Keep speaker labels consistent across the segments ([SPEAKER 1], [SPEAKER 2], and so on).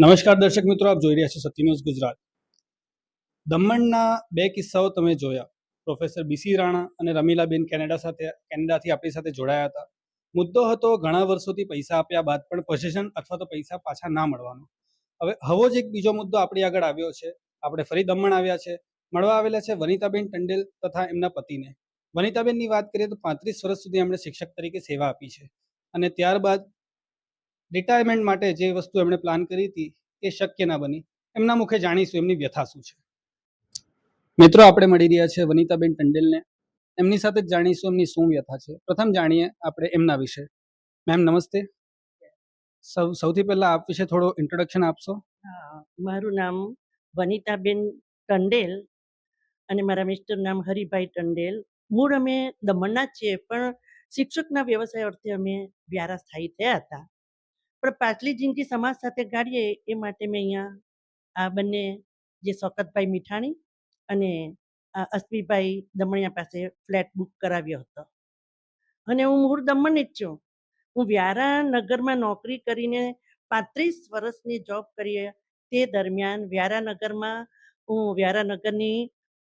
[SPEAKER 1] નમસ્કાર દર્શક મિત્રો, આપ જોઈ રહ્યા છો સત્ય ન્યૂઝ ગુજરાત. દમણના બે કિસ્સાઓ તમે જોયા. પ્રોફેસર બીસી રાણા અને રમીલાબેન કેનેડા સાથે, કેનેડાથી આપણી સાથે જોડાયા હતા. મુદ્દો હતો ઘણા વર્ષોથી પૈસા આપ્યા બાદ પણ પોઝેશન અથવા તો પૈસા પાછા ના મળવાનો. હવે હવો જ એક બીજો મુદ્દો આપણી આગળ આવ્યો છે. આપણે ફરી દમણ આવ્યા છે. મળવા આવેલા છે વનિતાબેન ટંડેલ તથા એમના પતિને. વનિતાબેનની વાત કરીએ તો પાંત્રીસ વર્ષ સુધી એમણે શિક્ષક તરીકે સેવા આપી છે. અને ત્યારબાદ રિટાયરમેન્ટ માટે જે વસ્તુ એમણે પ્લાન કરી હતી એ શક્ય ના બની. એમના મુખે જાણીશું એમની વ્યથા શું છે. મિત્રો, આપણે મળી રહ્યા છે વનિતાબેન ટંડેલને. એમની સાથે જ જાણીશું એમની શું વ્યથા છે. પ્રથમ જાણીએ આપણે એમના વિશે. મેમ નમસ્તે. સૌ, સૌથી પહેલા આપ વિશે થોડો ઇન્ટ્રોડક્શન આપશો?
[SPEAKER 2] મારું નામ વનિતાબેન ટંડેલ અને મારા મિસ્ટર નામ હરિભાઈ ટંડેલ. મૂળ અમે દમણના છીએ, પણ શિક્ષકના વ્યવસાય અર્થે અમે વ્યારા સ્થાયી થયા હતા. પણ પાછલી જિંદગી સમાજ સાથે ગાળીએ એ માટે મેં અહીંયા આ બંને જે શોકતભાઈ મીઠાણી અને આ અશ્વિભાઈ દમણિયા પાસે ફ્લેટ બુક કરાવ્યો હતો. અને હું મૂળ દમણ જ છું. હું વ્યારા નગરમાં નોકરી કરીને પાંત્રીસ વર્ષની જોબ કરી તે દરમિયાન વ્યારાનગરમાં હું વ્યારાનગરની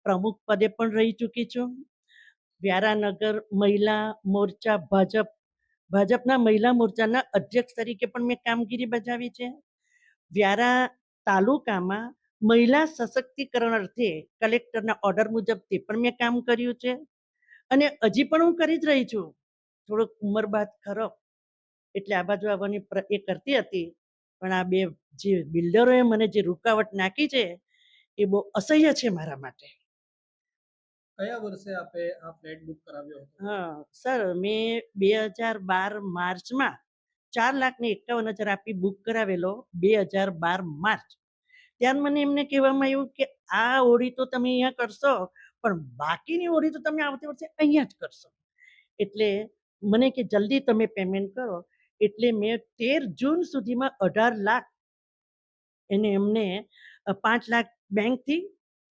[SPEAKER 2] પ્રમુખ પદે પણ રહી ચૂકી છું. વ્યારાનગર મહિલા મોરચા ભાજપ ભાજપના મહિલા મોરચાના અધ્યક્ષ તરીકે પણ મેં કામગીરી બજાવી છે. વ્યારા તાલુકામાં મહિલા સશક્તિકરણ અર્થે કલેક્ટરના ઓર્ડર મુજબ તે પણ મેં કામ કર્યું છે. અને હજી પણ હું કરી જ રહી છું. થોડોક ઉંમર બાદ ખરો. એટલે આ બાજુ આવવાની એ કરતી હતી. પણ આ બે જે બિલ્ડરોએ મને જે રૂકાવટ નાખી છે, એ બહુ અસહ્ય છે મારા માટે.
[SPEAKER 1] કયા વર્ષે આપે આ ફ્લેટ બુક કરાવ્યો હતો?
[SPEAKER 2] હા, સર, મેં બે હજાર બાર માર્ચમાં ચાર લાખ ને એકાવન હજાર આપી બુક કરાવેલો બે હજાર બાર માર્ચ. ત્યારે મને એમને કહેવામાં આવ્યું કે આ ઓળી તો તમે અહીંયા કરશો, પણ બાકીની ઓળી તો તમે આવતી વર્ષે અહીંયા જ કરશો. એટલે મને કે જલ્દી તમે પેમેન્ટ કરો, એટલે મેં તેર જૂન સુધીમાં અઢાર લાખ એને એમને પાંચ લાખ બેંકથી,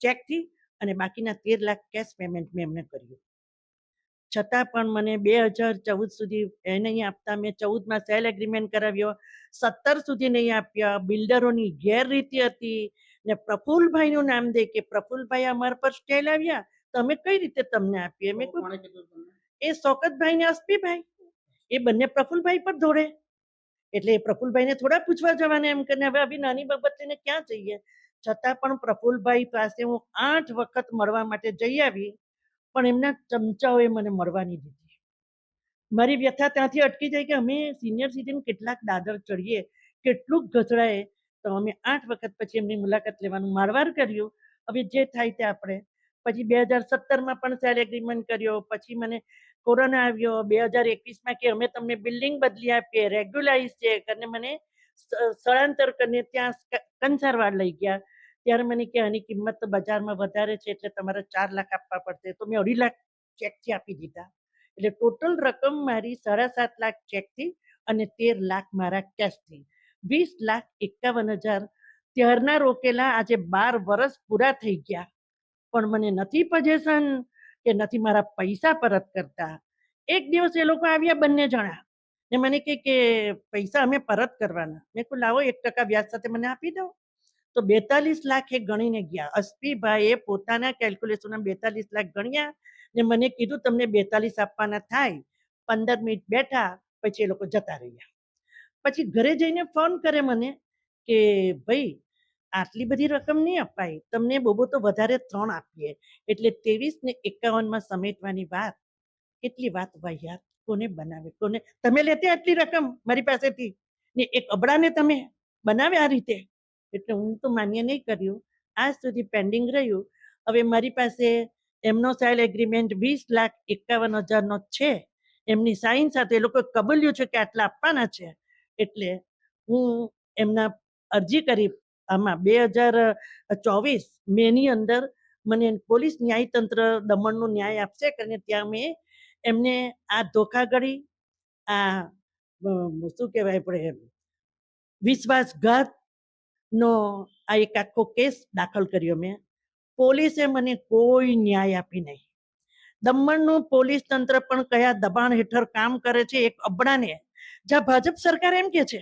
[SPEAKER 2] ચેકથી અને બાકીના તેર લાખ કેશ પેમેન્ટ મેં એમને કર્યું. છતાં પણ મને બે હજાર ચૌદ સુધી એ નહીં આપતા. મેં ચૌદમાં સેલ એગ્રીમેન્ટ કરાવ્યો. સત્તર સુધી નહીં આપ્યા. બિલ્ડરોની ગેરરીતિ હતી ને પ્રફુલભાઈનું નામ દે કે પ્રફુલભાઈ અમારા પર સ્ટે લાવ્યા તો અમે કઈ રીતે તમને આપીએ? મેં એ શોકતભાઈ ને અસ્પીભાઈ. એ બંને પ્રફુલભાઈ પર દોડે. એટલે પ્રફુલભાઈને થોડા પૂછવા જવાના એમ કરીને હવે આવી નાની બાબત લઈને ક્યાં જઈએ? છતાં પણ પ્રફુલભાઈ પાસે હું આઠ વખત મળવા માટે જઈ આવી, પણ એમના ચમચાઓએ મને મળવાની દીધી. મારી વ્યથા ત્યાંથી અટકી જાય કે અમે સિનિયર સિટીઝન કેટલાક દાદર ચડીએ કેટલુંક ગચડાએ તો અમે આઠ વખત પછી એમની મુલાકાત લેવાનું મારવાર કર્યું. હવે જે થાય તે આપણે. પછી બે હજાર સત્તરમાં પણ સેલ એગ્રીમેન્ટ કર્યો, પછી મને કોરોના આવ્યો, બે હજાર એકવીસમાં કે અમે તમને બિલ્ડિંગ બદલી આપીએ રેગ્યુલાઇઝ છે, અને મને સ્થળાંતર કરીને ત્યાં કંસારવાડ લઈ ગયા. ત્યારે મને કે આની કિંમત તો બજારમાં વધારે છે એટલે તમારે ચાર લાખ આપવા પડશે. તો મેં અઢી લાખ ચેકથી આપી દીધા. એટલે ટોટલ રકમ મારી સાડા સાત લાખ ચેકથી અને તેર લાખ મારા કેશથી. વીસ લાખ એકાવન હજાર. ત્યારના રોકેલા આજે બાર વર્ષ પૂરા થઈ ગયા. પણ મને નથી પજેશન કે નથી મારા પૈસા પરત કરતા. એક દિવસ એ લોકો આવ્યા બંને જણા. ને મને કે પૈસા અમે પરત કરવાના. મેં કહું લાવો એક ટકા વ્યાજ સાથે મને આપી દો. તો બેતાલીસ લાખ એ ગણીને ગયા. અસ્પીભાઈએ પોતાના કેલ્ક્યુલેશનમાં બેતાલીસ લાખ ગણ્યા ને મને કીધું, તમને બેતાલીસ આપવાના થાય. પંદર મિનિટ બેઠા, પછી એ લોકો જતા રહ્યા. પછી ઘરે જઈને ફોન કરે મને કે, ભાઈ, આટલી બધી રકમ નહીં અપાય. તમને બહુ તો વધારે ત્રણ આપીએ. એટલે ત્રેવીસ ને એકાવનમાં સમેટવાની વાત. કેટલી વાત વાહિયાત કોને બનાવે? કોને? તમે લેતે આટલી રકમ મારી પાસેથી ને એક અબડાને તમે બનાવે આ રીતે? એટલે હું તો માન્ય નહીં કર્યું. આજ સુધી પેન્ડિંગ રહ્યું. હવે મારી પાસે એમનો સાઇલ એગ્રીમેન્ટ વીસ લાખ એકાવન હજારનો છે. એમની સાઇન સાથે એ લોકો કબૂલ્યું છે કે આટલા આપવાના છે. એટલે હું એમના અરજી કરી આમાં બે હજાર ચોવીસ મેની અંદર મને પોલીસ ન્યાયતંત્ર દમણનું ન્યાય આપશે કરીને ત્યાં મેં એમને આ ધોખાગડી આ શું કહેવાય આપણે વિશ્વાસઘાતનો આ એક આખો કેસ દાખલ કર્યો મેં. પોલીસે મને કોઈ ન્યાય આપી નહીં. દમણનું પોલીસ તંત્ર પણ કયા દબાણ હેઠળ કામ કરે છે એક અબડાને, જ્યાં ભાજપ સરકાર એમ કે છે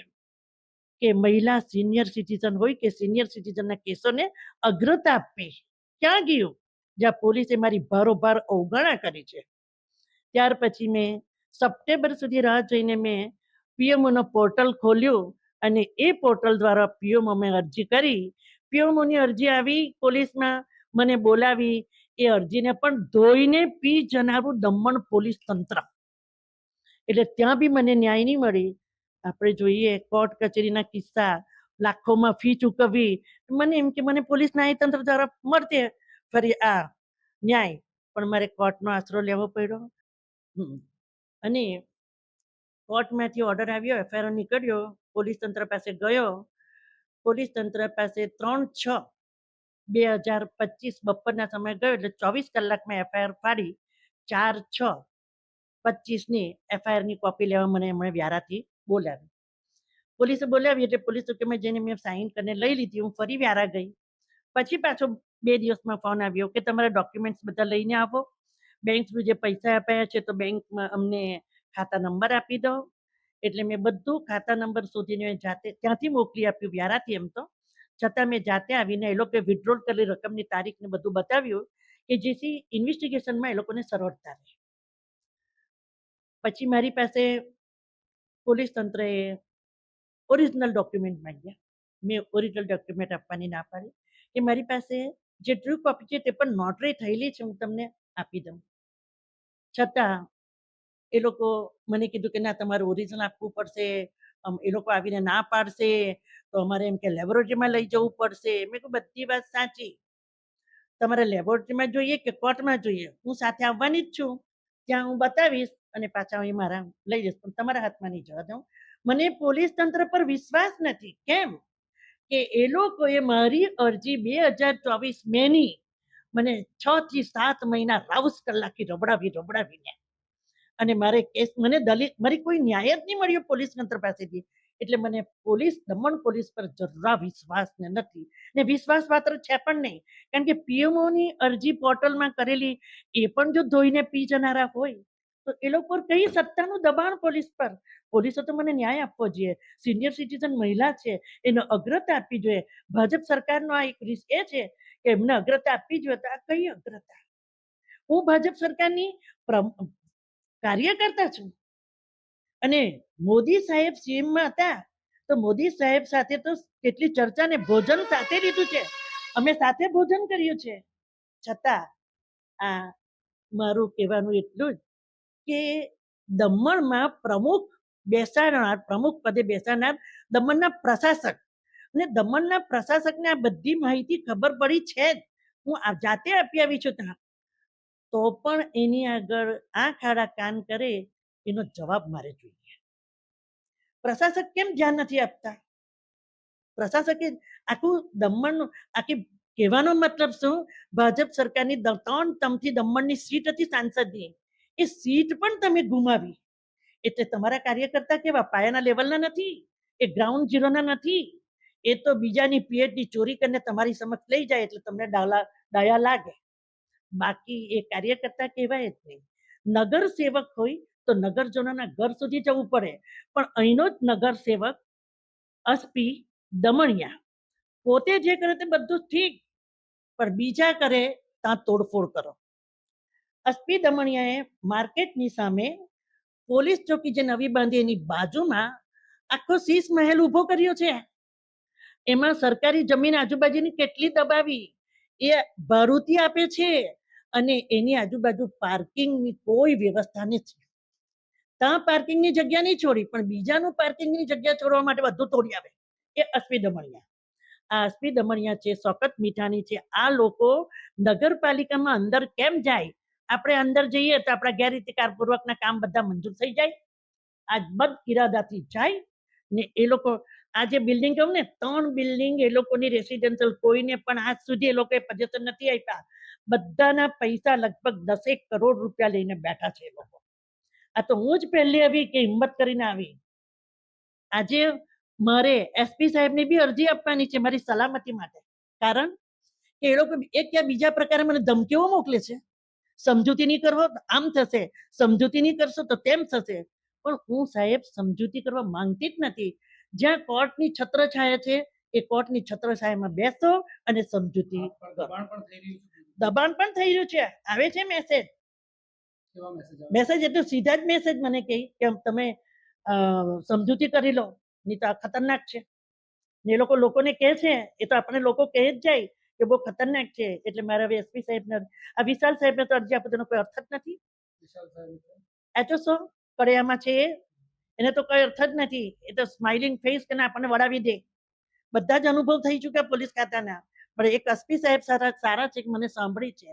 [SPEAKER 2] કે મહિલા સિનિયર સિટીઝન હોય કે સિનિયર સિટીઝનના કેસોને અગ્રતા આપવી. ક્યાં ગયું? જ્યાં પોલીસે મારી ભારોભાર અવગણા કરી છે. ત્યાર પછી મેં સપ્ટેમ્બર સુધી રાહ જોઈને મેં પીએમઓનો પોર્ટલ ખોલ્યું. અને એ પોર્ટલ દ્વારા પીએમઓ મેં અરજી કરી. પીએમઓની અરજી આવી, પોલીસમાં મને બોલાવી. એ અરજીને પણ ધોઈને પી જનારું દમણ પોલીસ તંત્ર. એટલે ત્યાં બી મને ન્યાય નહીં મળી. આપણે જોઈએ, કોર્ટ કચેરીના કિસ્સા, લાખોમાં ફી ચૂકવવી. મને એમ કે મને પોલીસ ન્યાયતંત્ર દ્વારા મળતે. ફરી આ ન્યાય. પણ મારે કોર્ટનો આશરો લેવો પડ્યો. અને કોર્ટમાંથી ઓર્ડર આવ્યો એફઆઈઆર નીકળ્યો, પોલીસ તંત્ર પાસે ગયો. પોલીસ તંત્ર પાસે ત્રણ છ બે હજાર પચીસ બપોરના સમયે ગયો એટલે ચોવીસ કલાકમાં એફઆઈઆર ફાડી. ચાર છ પચીસની એફઆઈઆરની કોપી લેવા મને એમણે વ્યારાથી બોલાવી. પોલીસે બોલાવી એટલે પોલીસ ચોકીમાં જઈને મેં સાઇન કરીને લઈ લીધી, હું ફરી વ્યારા ગઈ. પછી પાછો બે દિવસમાં ફોન આવ્યો કે તમારા ડોક્યુમેન્ટ્સ બધા લઈને આવો. બેંકનું જે પૈસા આપ્યા છે તો બેંકમાં અમને ખાતા નંબર આપી દો એટલે મેં બધું ખાતા નંબર શોધીને જાતે ત્યાંથી મોકલી આપ્યું, વ્યારાથી એમ તો. છતાં મેં જાતે આવીને એ લોકોએ વિડ્રોલ કરેલી રકમની તારીખને બધું બતાવ્યું કે જેથી ઇન્વેસ્ટિગેશનમાં એ લોકોને સરળતા રહે. પછી મારી પાસે પોલીસ તંત્રએ ઓરિજિનલ ડોક્યુમેન્ટ માંગ્યા. મેં ઓરિજિનલ ડોક્યુમેન્ટ આપવાની ના પાડી કે મારી પાસે જે ટ્રુ કોપી છે તે પણ નોટરી થયેલી છે, હું તમને આપી દઉં. છતાં એ લોકો મને કીધું કે, ના, તમારું ઓરિજિનલ આપવું પડશે એ લોકો આવીને ના પાડશે, તો અમારે એમ કે લેબોરેટરીમાં લઈ જવું પડશે. મેં કહ્યું બધી વાત સાચી. તમારે લેબોરેટરીમાં જોઈએ કે કોર્ટમાં જોઈએ? હું સાથે આવવાની જ છું. ત્યાં હું બતાવીશ અને પાછા હું મારા લઈ જઈશ. પણ તમારા હાથમાં નહીં જવા દઉં. મને પોલીસ તંત્ર પર વિશ્વાસ નથી. કેમ? કે એ લોકોએ મારી અરજી બે હજાર ચોવીસ મેની મને છ થી સાત મહિના રાઉસ કલાકી રબડાવી, રબડાવીને અને મારે કેસ, મને દલિત, મારી કોઈ ન્યાય જ નહીં મળ્યો પોલીસ તંત્ર પાસેથી. એટલે મને પોલીસ, દમણ પોલીસ પર જરા વિશ્વાસ ને નથી. ને વિશ્વાસ પાત્ર છે પણ નહીં. કારણ કે પીએમઓની અરજી પોર્ટલમાં કરેલી, એ પણ જો ધોઈને પી જનારા હોય, તો એ લોકો કઈ સત્તાનું દબાણ પોલીસ પર? પોલીસે તો મને ન્યાય આપવો જોઈએ. સિનિયર સિટીઝન મહિલા છે, એને અગ્રતા આપવી જોઈએ. ભાજપ સરકારનો આ એક રીસ એ છે કે એમને અગ્રતા આપવી જોઈએ તો આ કઈ અગ્રતા? હું ભાજપ સરકારની કાર્યકર્તા છું. અને મોદી સાહેબ સીએમમાં હતા, તો મોદી સાહેબ સાથે તો કેટલી ચર્ચા ને ભોજન સાથે લીધું છે. અમે સાથે ભોજન કર્યું છે. છતાં આ મારું કહેવાનું એટલું જ કે દમણમાં પ્રમુખ બેસાડનાર, પ્રમુખ પદે બેસાડનાર દમણના પ્રશાસક અને દમણના પ્રશાસકને આ બધી માહિતી ખબર પડી છે જ. હું જાતે આપી આવી છું ત્યાં તો પણ એની આગળ આંખ આડા કાન કરે એનો જવાબ મારે જોઈએ. પ્રશાસક કેમ ધ્યાન નથી આપતા? પ્રશાસકે આખું દમણનું, આખી કહેવાનો મતલબ શું? ભાજપ સરકારની ત્રણ તમથી દમણની સીટ હતી સાંસદની. એ સીટ પણ તમે ગુમાવી. એટલે તમારા કાર્યકર્તા કેવા? પાયાના લેવલના નથી? એ ગ્રાઉન્ડ ઝીરોના નથી? એ તો બીજાની પીએચડી ચોરી કરીને તમારી સમક્ષ લઈ જાય એટલે તમને ડાલા, ડાયા લાગે. બાકી એ કાર્યકર્તા કહેવાય જ નહીં. નગર સેવક હોય તો નગરજનોના ઘર સુધી જવું પડે. પણ અહીંનો જ નગર સેવક અસ્પી દમણિયા. પોતે જે કરે તે બધું ઠીક, પણ બીજા કરે ત્યાં તોડફોડ કરો. અસ્પી દમણિયાએ માર્કેટની સામે પોલીસ ચોકી જે નવી બાંધી એની બાજુમાં આખો શીશ મહેલ ઊભો કર્યો છે. એમાં સરકારી જમીન આજુબાજુની કેટલી દબાવી. એ ભાડુતી આપે છે. અને એની આજુબાજુ પાર્કિંગની કોઈ વ્યવસ્થા નથી. ત્યાં પાર્કિંગની જગ્યા નહીં છોડી, પણ બીજાનું પાર્કિંગની જગ્યા છોડવા માટે બધું તોડી આવે, એ અશ્વી દમણિયા આ અશ્વી દમણિયા છે સોકત મીઠાની છે. આ લોકો નગરપાલિકામાં અંદર કેમ જાય? આપણે અંદર જઈએ તો આપણા ગેરરીતિકારપૂર્વકના કામ બધા મંજૂર થઈ જાય. આ બદ ઇરાદાથી જાય ને એ લોકો, આ જે બિલ્ડિંગ કહું ને, ત્રણ બિલ્ડિંગ એ લોકોની રેસિડેન્શિયલ કોઈને પણ આજ સુધી એ લોકોએ પજેશન નથી આપ્યા. બધાના પૈસા લગભગ દસેક કરોડ રૂપિયા લઈને બેઠા છે લોકો. આ તો હું જ પહેલી આવી કે હિંમત કરીને આવી. આજે મારે એસપી સાહેબની બી અરજી આપવાની છે મારી સલામતી માટે. કારણ કે એ લોકો એક યા બીજા પ્રકારે મને ધમકીઓ મોકલે છે. સમજૂતી નહીં કરવો આમ થશે. સમજૂતી નહીં કરશો તો તેમ થશે. પણ હું સાહેબ સમજૂતી કરવા માંગતી જ નથી. જ્યાં કોર્ટની છત્રછાયા છે એ કોર્ટની છત્રછાયામાં બેસો અને સમજૂતી
[SPEAKER 1] છે.
[SPEAKER 2] દબાણ પણ થઈ રહ્યું છે. આવે છે મેસેજ
[SPEAKER 1] મેસેજ
[SPEAKER 2] એટલે સીધા જ મેસેજ મને કહે કે તમે સમજૂતી કરી લો. નહીં તો આ ખતરનાક છે. ને એ લોકો લોકોને કહે છે એ તો આપણે લોકો કહે જ જાય કે બહુ ખતરનાક છે. એટલે મારા હવે એસપી સાહેબને આ વિશાલ સાહેબને તો અરજી આપવાનો કોઈ અર્થ જ નથી.
[SPEAKER 1] એચો સો
[SPEAKER 2] આ તો શું? કડિયામાં છે એ. એને તો કોઈ અર્થ જ નથી. એ તો સ્માઇલિંગ ફેસ કે આપણને વળાવી દે. બધા જ અનુભવ થઈ ચૂક્યા પોલીસ ખાતાના. પણ એક એસપી સાહેબ સારા સારા છે મને સાંભળી છે?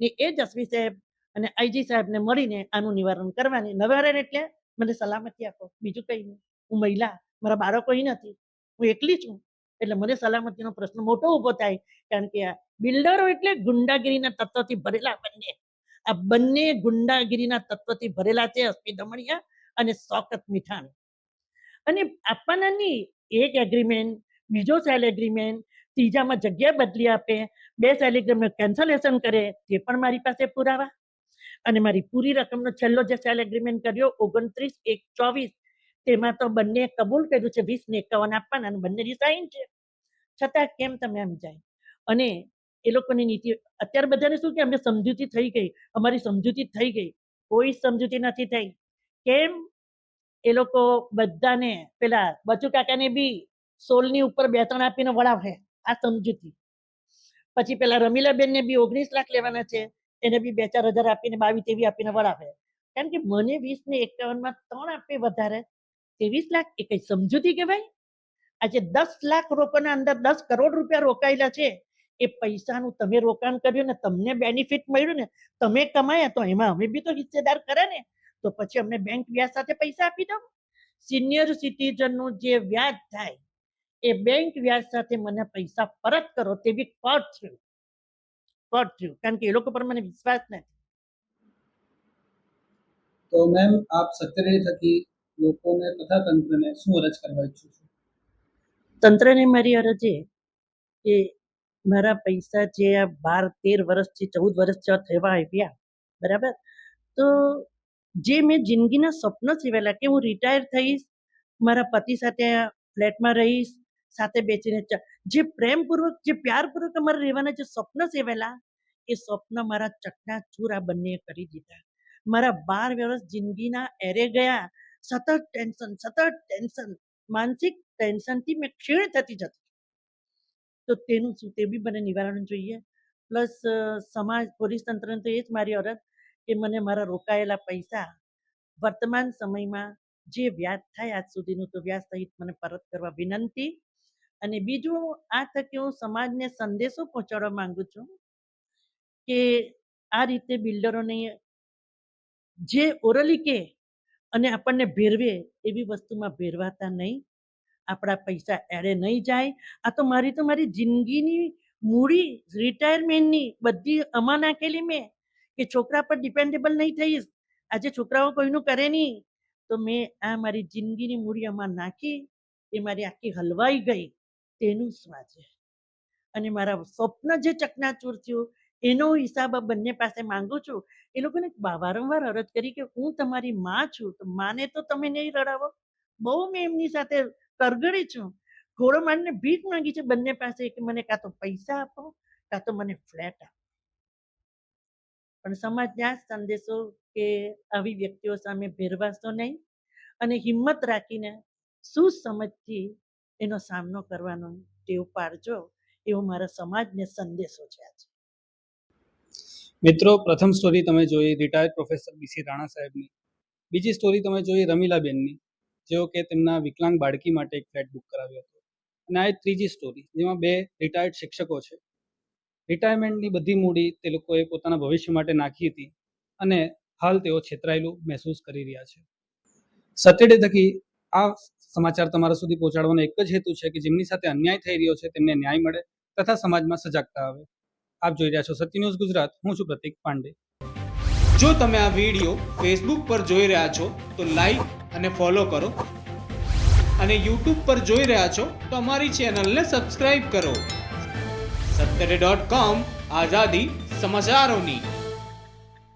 [SPEAKER 2] ને એ જ એસપી સાહેબ અને આઈજી સાહેબને મળીને આનું નિવારણ કરવાની. નવેરણ એટલે મને સલામતી આપો. બીજું કંઈ નહીં. હું મહિલા. મારા બાળકો નથી. હું એકલી છું એટલે મને સલામતીનો પ્રશ્ન મોટો ઊભો થાય કારણ કે આ બિલ્ડરો એટલે ગુંડાગીરીના તત્વથી ભરેલા બંને. આ બંને ગુંડાગીરીના તત્વથી ભરેલા છે અસ્પી દમણિયા અને સોકત મીઠાણ. અને આપવાના નહીં એક એગ્રીમેન્ટ બીજો સેલ એગ્રીમેન્ટ ત્રીજામાં જગ્યા બદલી આપે, બે સેલ એગ્રીમેન્ટ કેન્સલેશન કરે, તે પણ મારી પાસે પુરાવા. અને મારી પૂરી રકમનો છેલ્લો જે સેલ એગ્રીમેન્ટ કર્યો, ઓગણત્રીસ એક ચોવીસ, તેમાં તો બંને કબૂલ કર્યું છે, વીસ ને એકાવન આપવાના અને બંનેની સાઇન છે. છતાં કેમ તમે આમ જાય? અને એ લોકોની નીતિ, અત્યારે બધાને શું કે અમે સમજૂતી થઈ ગઈ. અમારી સમજૂતી થઈ ગઈ. કોઈ સમજૂતી નથી થઈ. કેમ? એ લોકો બધાને, પેલા બચુ કાકાને બી સોલની ઉપર બે ત્રણ આપીને વળાવે. આ સમજૂતી. પછી પેલા રમીલાબેનને બી ઓગણીસ લાખ લેવાના છે, એને બી બે ચાર હજાર આપીને બાવીસ તેવી આપીને વળાવે. કારણ કે મને વીસ ને એકાવનમાં ત્રણ આપે વધારે, ત્રેવીસ લાખ એ કઈ સમજૂતી કહેવાય આજે દસ લાખ રોકાણના અંદર દસ કરોડ રૂપિયા રોકાયેલા છે, એ પૈસાનું તમે રોકાણ કર્યું ને તમને બેનિફિટ મળ્યું ને, તમે કમાયા તો એમાં અમે બી તો હિસ્સેદાર કરે ને, તો પછી અમને બેંક વ્યાજ સાથે પૈસા આપી દો. સિનિયર સિટીઝનનું જે વ્યાજ થાય એ બેંક વ્યાજ સાથે મને પૈસા પરત કરો તેવી કોર્ટ થયું. કોર્ટ થયું. કારણ કે એ લોકો પર મને વિશ્વાસ નથી.
[SPEAKER 1] તો મેમ આપ સત્યરેડી થકી લોકોને તથા તંત્રને શું અરજ કરવા ઈચ્છો છો?
[SPEAKER 2] તંત્રને મારી અરજ એ કે મારા પૈસા જે આ બાર તેર વર્ષથી ચૌદ વર્ષ જેવા થવા આવ્યા બરાબર? તો જે મેં જિંદગીના સ્વપ્ન સેવેલા કે હું રિટાયર થઈશ મારા પતિ સાથે આ ફ્લેટમાં રહીશ સાથે બેસીને જે પ્રેમપૂર્વક, જે પ્યારપૂર્વક અમારે રહેવાના જે સ્વપ્ન સેવેલા એ સ્વપ્ન મારા ચકના ચૂર આ બંને કરી દીધા. મારા બાર વર્ષ જિંદગીના એરે ગયા. સતત ટેન્શન સતત ટેન્શન, માનસિક ટેન્શનથી મેં ક્ષીણ થતી જતી. તો તેનું શું? તે બી મને નિવારણ જોઈએ. પ્લસ સમાજ, પોલીસ તંત્રને તો એ જ મારી અરજ કે મને મારા રોકાયેલા પૈસા વર્તમાન સમયમાં જે વ્યાજ થાય આજ સુધીનું, તો વ્યાજ સહિત મને પરત કરવા વિનંતી. અને બીજું આ થકી હું સમાજને સંદેશો પહોંચાડવા માંગુ છું કે આ રીતે બિલ્ડરોને જે ઓરલી કે અને આપણને ભેરવે એવી વસ્તુમાં ભેરવાતા નહીં. આપણા પૈસા એડે નહીં જાય. આ તો મારી તો મારી જિંદગીની મૂડી રિટાયરમેન્ટની બધી અમા નાખેલી મેં કે છોકરા પર ડિપેન્ડેબલ નહીં થઈશ. આજે છોકરાઓ કોઈનું કરે નહીં. તો મેં આ મારી જિંદગીની મૂડી આમાં નાખી. એ મારી આખી હલવાઈ ગઈ. તેનું સ્વા છે અને મારા સ્વપ્ન જે ચકનાચૂર થયું, એનો હિસાબ બંને પાસે માંગુ છું. એ લોકોને વારંવાર અરજ કરી કે હું તમારી માં છું, તો માને તો તમે નહીં રડાવો. બહુ મેં એમની સાથે કરગડી છું. ઘોડો માનને ભીખ માંગી છે બંને પાસે કે મને કાં તો પૈસા આપો, કાં તો મને ફ્લેટ આપો. પણ સમાજને આ સંદેશો કે આવી વ્યક્તિઓ સામે ભેરવાશો નહીં. અને હિંમત રાખીને શું સમજથી એનો સામનો કરવાનો ટેવ પાડજો એવો મારા સમાજને સંદેશો છે આજે.
[SPEAKER 1] મિત્રો, પ્રથમ સ્ટોરી તમે જોઈ રિટાયર્ડ પ્રોફેસર બીસી રાણા સાહેબની. બીજી સ્ટોરી તમે જોઈ, રમીલાબેનની, જેઓ કે તેમના વિકલાંગ બાળકી માટે એક ફ્લેટ બુક કરાવ્યો હતો. અને આ એક ત્રીજી સ્ટોરી જેમાં બે રિટાયર્ડ શિક્ષકો છે. રિટાયરમેન્ટની બધી મૂડી તે લોકોએ પોતાના ભવિષ્ય માટે નાખી હતી અને હાલ તેઓ છેતરાયેલું મહેસૂસ કરી રહ્યા છે. સત્યડે થકી આ સમાચાર તમારા સુધી પહોંચાડવાનો એક જ હેતુ છે કે જેમની સાથે અન્યાય થઈ રહ્યો છે તેમને ન્યાય મળે તથા સમાજમાં સજાગતા આવે. આપ જોઈ રહ્યા છો સત્ય ન્યૂઝ ગુજરાત. હું છું પ્રતિક પાંડે.
[SPEAKER 3] જો તમે આ વીડિયો ફેસબુક પર જોઈ રહ્યા છો, તો લાઈક અને ફોલો કરો. અને યુટ્યુબ પર જોઈ રહ્યા છો, તો અમારી ચેનલને સબસ્ક્રાઈબ કરો. સત્તરે ડોટ કોમ આઝાદી સમાચારોની.